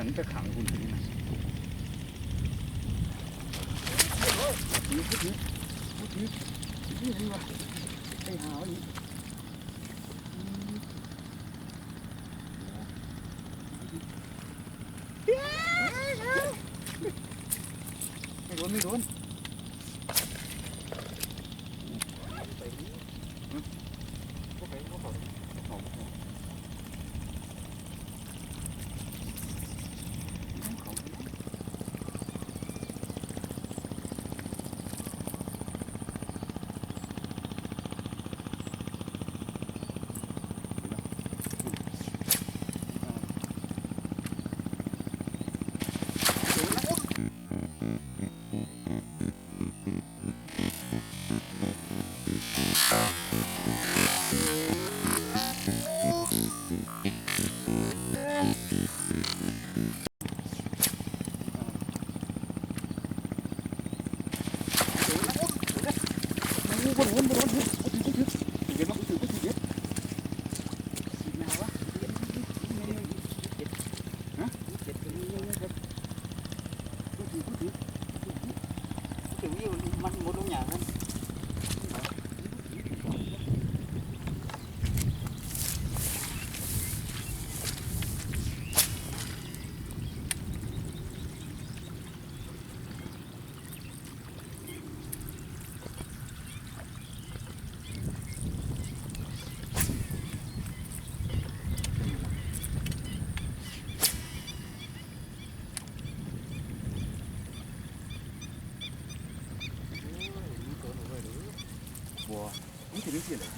ยันจะขังคุณทีนะพูดทีพูดทีพูดทีนี่วะไอ้หาวอีกไม่โดนไม่โดน นี่ถึงนี่เสียเลย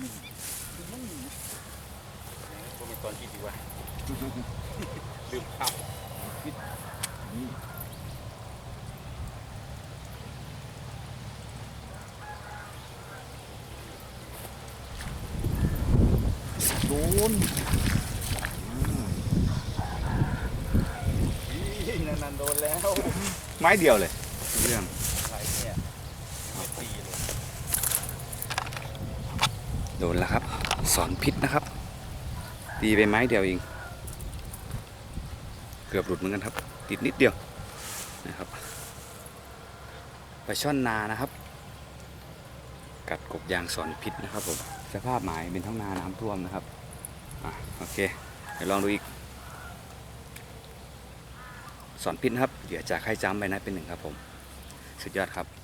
ผมมีตอนคิดดีว่าลืมข้าวนี่โดนนันๆโดนแล้ว ไม้เดียวเลยเรื่อง ไรเนี่ยไม่ตีเลย โดนแล้วครับ สอนพิษนะครับ ตีไปไม้เดียวเอง เกือบหลุดเหมือนกันครับ ติดนิดเดียวนะครับปลาช่อนนานะครับ กัดกบยางสอนพิษนะครับผมสภาพหมายเป็นท้องนาน้ำท่วมนะครับอะโอเค เดี๋ยวลองดูอีก สอนพิษนะครับเหยื่อจากไข่จ้ำไปนะเป็นหนึ่งครับผม สุดยอดครับ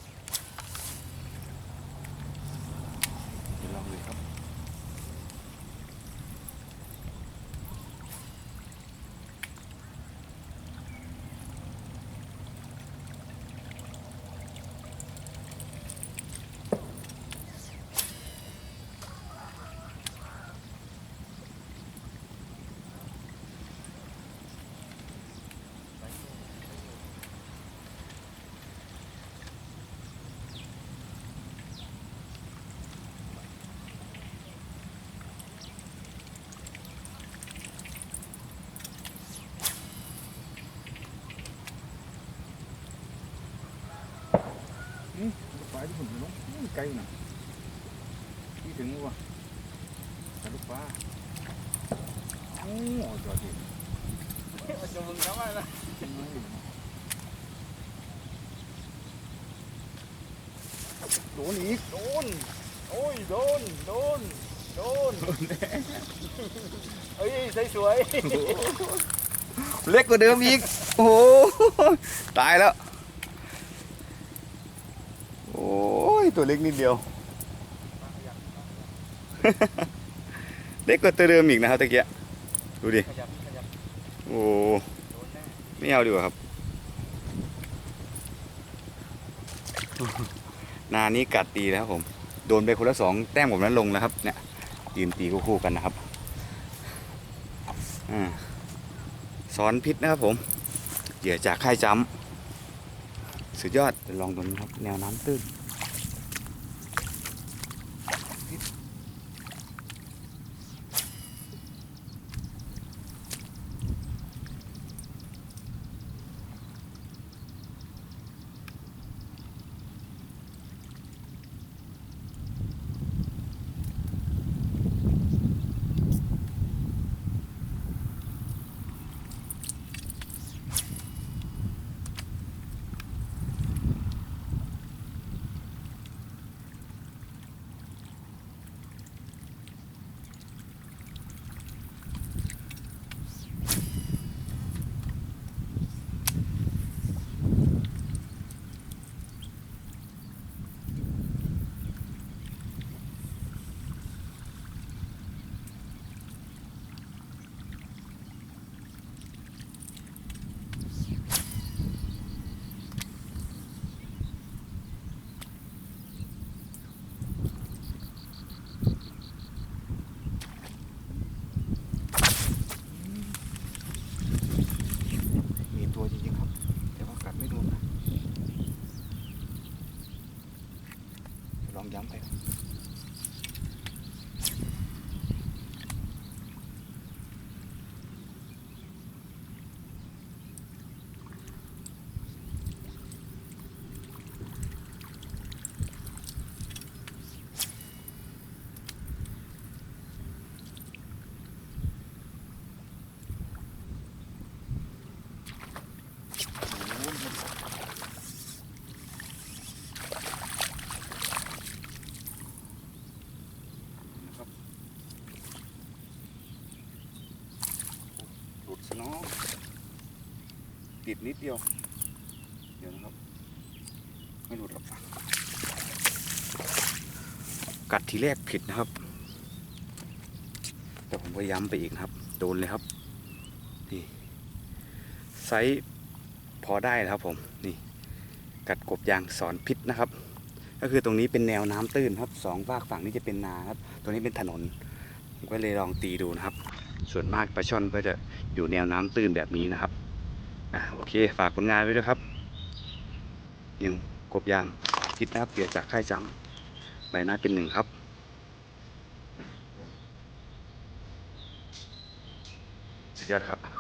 ปลาที่ผมน้องไกลหน่ะที่ถึงวะปลาลูปลาโอ้จอดดิมันจะมึงทำไมล่ะโดนอีกโดนโอ้ยโดนโดนโดนเฮ้ยสวยเล็กกว่าเดิมอีก โอ้โหตายแล้ว โอ้ย ตัวเล็กนิดเดียว เล็กกว่าตัวเดิมอีกนะครับตะเกียดูดิ โอ้ไม่เอาดีกว่าครับ นานี้กัดตีแล้วครับผม โดนไปคนละสองแต้มผมนั้นลงแล้วครับ เนี่ยยืนตีคู่กันนะครับอ่าสอนพิษนะครับผมเหยื่อจากค่ายจำสุดยอดลองตรงนี้ครับ แนวน้ำตื้น 两倍 ติดนิดเดียว เดี๋ยวนะครับ ไม่หลุดหรอกกัดทีแรกผิดนะครับ แต่ผมก็ย้ำไปอีกครับ โดนเลยครับ นี่ไซส์พอได้นะครับผม นี่ กัดกบยางสอนพิษนะครับ ก็คือตรงนี้เป็นแนวน้ำตื้นครับสองฝากฝั่งนี้จะเป็นนาครับ ตรงนี้เป็นถนนก็เลยลองตีดูนะครับ ส่วนมากปลาช่อนก็จะอยู่แนวน้ำตื้นแบบนี้นะครับ อะโอเค ฝากผลงานไว้ด้วยครับยังกบยางพิษนะครับเกี่ยจากค่ายจำใบหน้าเป็นหนึ่งครับสุดยอดครับ